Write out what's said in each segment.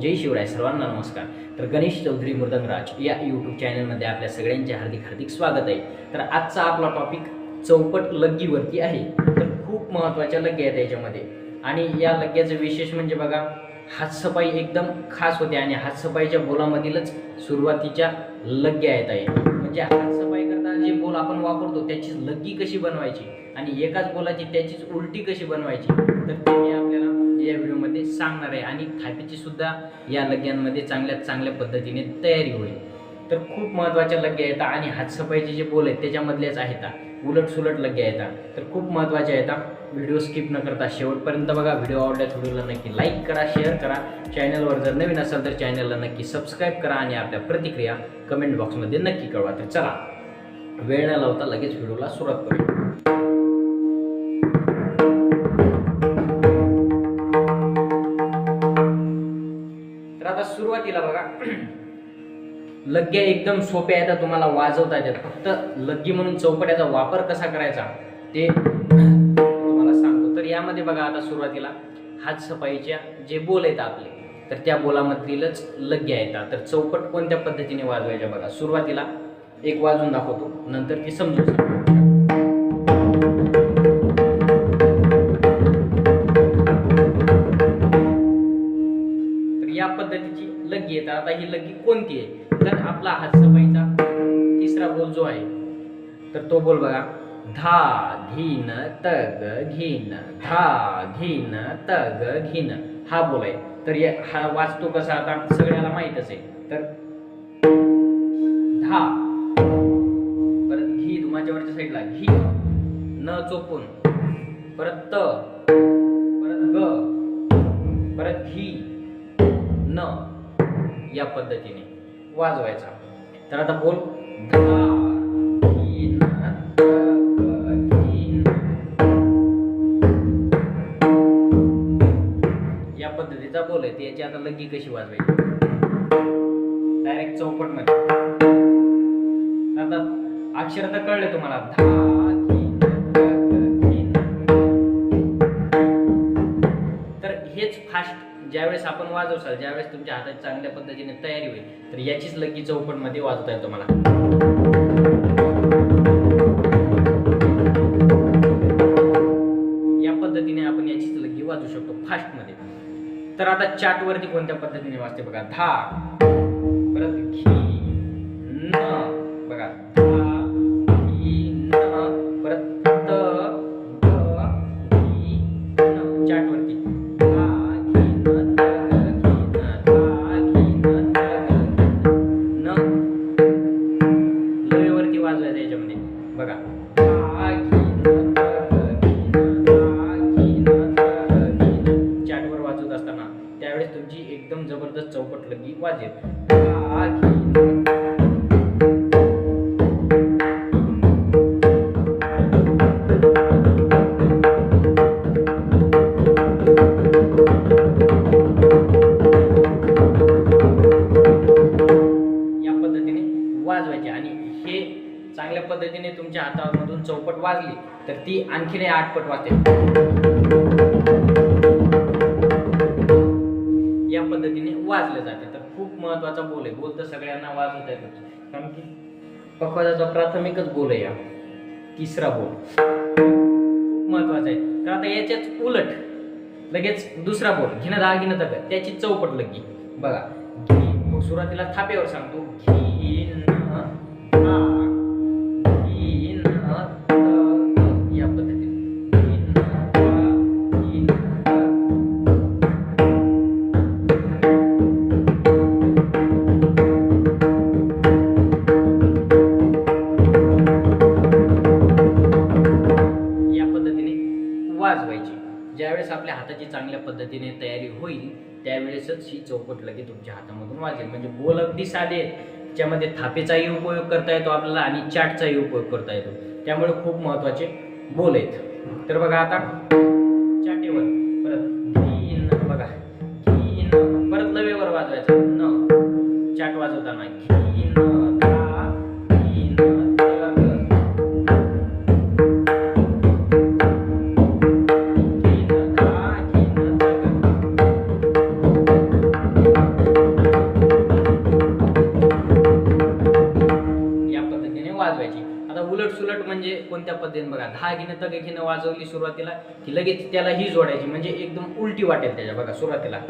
जय शिवराय सर्वांना नमस्कार. तर गणेश चौधरी मृदंगराज या यूट्यूब चॅनलमध्ये आपल्या सगळ्यांचे हार्दिक हार्दिक स्वागत आहे. तर आजचा आपला टॉपिक चौपट लग्गीवरती आहे. तर खूप महत्त्वाच्या लग्गी आहेत याच्यामध्ये. आणि या लग्ग्याचं विशेष म्हणजे बघा हातसफाई एकदम खास होते आणि हातसफाईच्या बोलामधीलच सुरुवातीच्या लग्ग्या आहेत. आहे म्हणजे हातसफाई करताना जे बोल आपण वापरतो त्याची लग्गी कशी बनवायची आणि एकाच बोलाची त्याचीच उलटी कशी बनवायची तर ते आपल्या या व्हिडिओमध्ये सांगणार आहे. आणि थापीची सुद्धा या लग्यांमध्ये चांगल्या चांगल्या पद्धतीने तयारी होईल. तर खूप महत्त्वाच्या लग्या येतात आणि हातसफाईचे जे बोल आहेत त्याच्यामधलेच आहेत. उलट सुलट लग्या येतात तर खूप महत्त्वाच्या येतात व्हिडिओ स्किप न करता शेवटपर्यंत बघा. व्हिडिओ आवडल्यास व्हिडिओला नक्की लाईक करा शेअर करा. चॅनलवर जर नवीन असाल तर चॅनलला नक्की सबस्क्राईब करा आणि आपल्या प्रतिक्रिया कमेंट बॉक्समध्ये नक्की कळवा. तर चला वेळ न लावता लगेच व्हिडिओला सुरुवात करूया. लग्ग्या एकदम सोप्या आहेत तुम्हाला वाजवता येतात. फक्त लग्गी म्हणून चौपट्याचा वापर कसा करायचा ते तुम्हाला सांगतो. तर यामध्ये बघा आता सुरुवातीला हात सफाईच्या जे बोल आहेत आपले तर त्या बोलामधीलच लग्ग्या येतात तर चौकट कोणत्या पद्धतीने वाजवायच्या बघा. सुरुवातीला एक वाजून दाखवतो नंतर ती समजू तर या पद्धतीची लग्गी येतात आता ही लग्गी कोणती आहे? आपला हातसफाईचा तिसरा बोल जो आहे तर तो बोल बघा. धा घिन तग घिन धा घिन तग घिन. हा बोल आहे. तर या हा वाचतो कसा आता? सगळ्याला माहीतच आहे. तर धा. परत घी माझ्या वरच्या साईडला. घी. न चोपून. परत त. परत ग. परत घी. न. या पद्धतीने. वाजवायचा. तर आता बोल. या पद्धतीचा बोल आहे. याची आता लगी कशी वाजवायची? डायरेक्ट चौपटमध्ये. आता अक्षर तर कळले तुम्हाला. ज्यावेळेस आपण वाजवसाल ज्यावेळेस तुमच्या हातात चांगल्या पद्धतीने तयारी होईल तर याचीच लगी चौपटमध्ये वाजवता येईल तुम्हाला या पद्धतीने आपण याचीच लग्गी वाजवू शकतो फास्टमध्ये तर आता चार्टवरती कोणत्या पद्धतीने वाजते बघा? धा ती आणखीन आठपट वाजते या पद्धतीने वाजले जाते. तर खूप महत्त्वाचा बोल आहे. बोल तर सगळ्यांना वाजवता येतो कारण की पखवाजाचा प्राथमिकच बोल आहे या तिसरा बोल. खूप महत्त्वाचा आहे. तर आता याच्याच उलट लगेच दुसरा बोल. घेणं दहा घेणं तक त्याची चौपट लगी. बघा. घी मग सुरुवातीला थापेवर सांगतो. घी चांगल्या पद्धतीने तयारी होईल त्यावेळेसच ही चौकट लगे तुमच्या हातामधून वाजेल. म्हणजे बोल अगदी साधे त्याच्यामध्ये थापेचाही उपयोग करता येतो आपल्याला आणि चाटचाही उपयोग करता येतो. त्यामुळे खूप महत्त्वाचे बोल आहेत. तर बघा आता. उलट म्हणजे कोणत्या पद्धतीने बघा दहा घेणं तग घेणं वाजवली सुरुवातीला की लगेच त्याला ही जोडायची म्हणजे एकदम उलटी वाटेल त्याच्या बघा सुरुवातीला.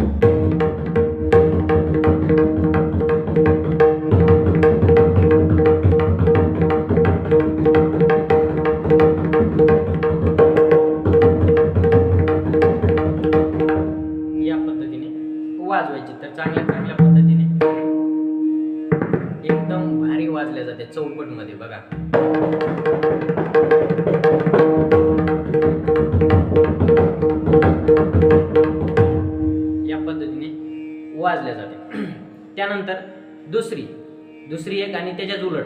वाजल्या जाते. त्यानंतर दुसरी दुसरी एक आणि त्याच्याच उलट.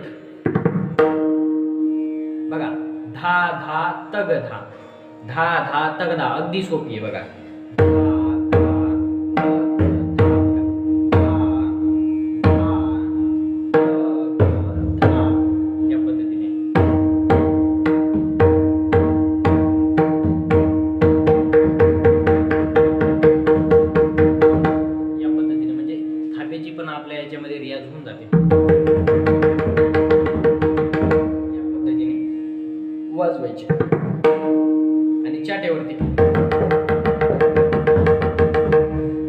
बघा धा धा तग धा. धा धा तग धा. अगदी सोपी आहे बघा. चाट्यावरती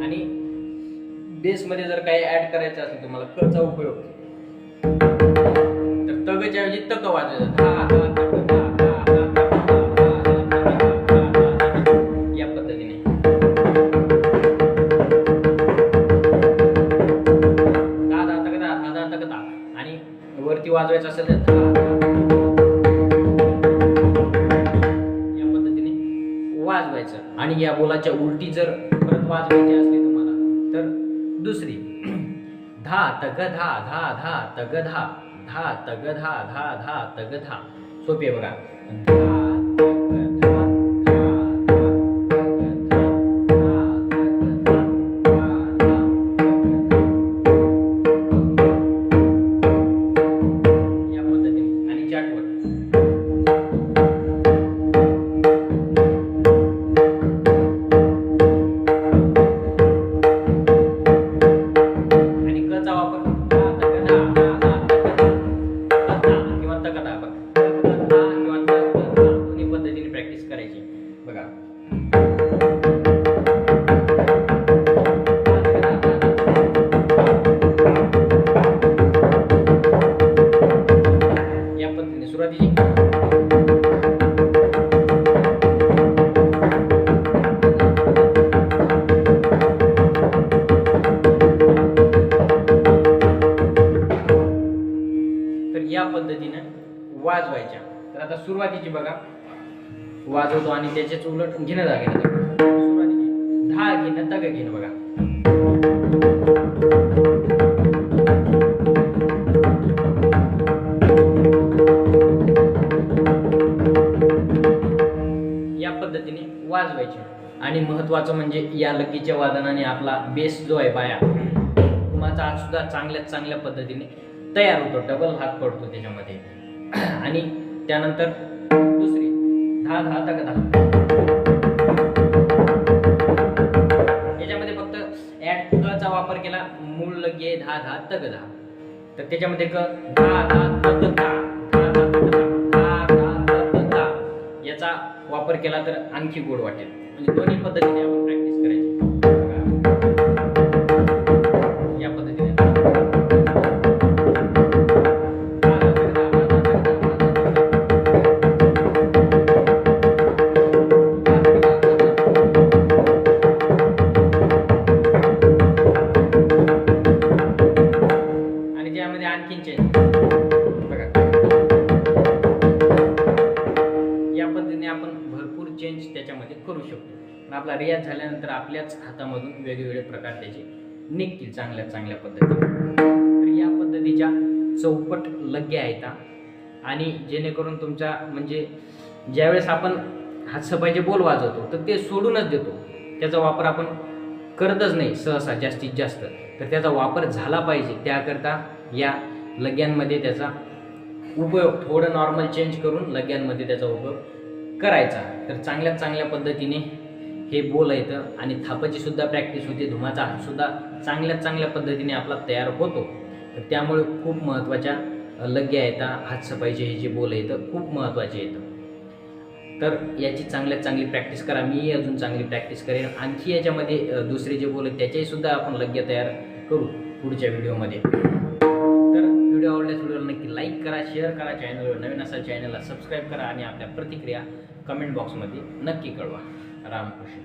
आणि बेसमध्ये जर काही ऍड करायचं असेल तुम्हाला कचा उपयोग तर तगच्या ऐवजी तक वाजवायचं धा, या पद्धतीने तक, तक, आणि वरती वाजवायचं असेल तर आणि या बोलाच्या उलटी जर परत वाजवायची असली तुम्हाला तर दुसरी. धा तग धा धा धा तग धा. धा तग धा धा धा तग धा. सोपे बघा. धा, सुरुवातीची बघा. वाजवतो आणि त्याच्याच उलट घेणं जागे. सुरुवातीची. धा घेणं तग घेणं बघा. या पद्धतीने वाजवायचे. आणि महत्वाचं म्हणजे या लगीच्या वादनाने आपला बेस जो आहे पाया माझा आज सुद्धा चांगल्यात चांगल्या पद्धतीने तयार होतो. डबल हात पडतो त्याच्यामध्ये. आणि त्यानंतर दहा दहा तक दहा. याच्यामध्ये फक्त ऍड चा वापर केला मूळ लगे धा दहा दहा तक दहा. तर त्याच्यामध्ये क दहा दहा तक दहा. दहा दहा तक दहा. दहा दहा तक दहा. याचा वापर केला तर आणखी गोड वाटेल. म्हणजे दोन्ही पद्धतीने पर्याय रियाज झाल्यानंतर आपल्याच हातामधून वेगवेगळे प्रकार त्याचे निघतील चांगल्या चांगल्या पद्धतीने. तर या पद्धतीच्या चौपट लग्या आहेत आणि जेणेकरून तुमच्या म्हणजे ज्यावेळेस आपण हातसफाईचे बोल वाजवतो तर ते सोडूनच देतो. त्याचा वापर आपण करतच नाही सहसा जास्तीत जास्त. तर त्याचा वापर झाला पाहिजे. त्याकरता या लग्यांमध्ये त्याचा उपयोग थोडं नॉर्मल चेंज करून लग्यांमध्ये त्याचा उपयोग करायचा. तर चांगल्या चांगल्या पद्धतीने हे बोल येतं आणि थापाची सुद्धा प्रॅक्टिस होते. धुमाचा हात सुद्धा चांगल्या चांगल्या पद्धतीने आपला तयार होतो. तर त्यामुळे खूप महत्त्वाच्या लग्या येतात हातसफाईचे हे जे बोल येतं खूप महत्त्वाचे येतं तर याची चांगल्यात चांगली प्रॅक्टिस करा. मी अजून चांगली प्रॅक्टिस करेन. आणखी याच्यामध्ये दुसरे जे बोल त्याच्याही सुद्धा आपण लग्य तयार करू पुढच्या व्हिडिओमध्ये. तर व्हिडिओ आवडल्यास व्हिडिओला नक्की लाईक करा शेअर करा. चॅनलवर नवीन असाल चॅनलला सबस्क्राईब करा. आणि आपल्या प्रतिक्रिया कमेंट बॉक्समध्ये नक्की कळवा. রামকৃষ্ণ।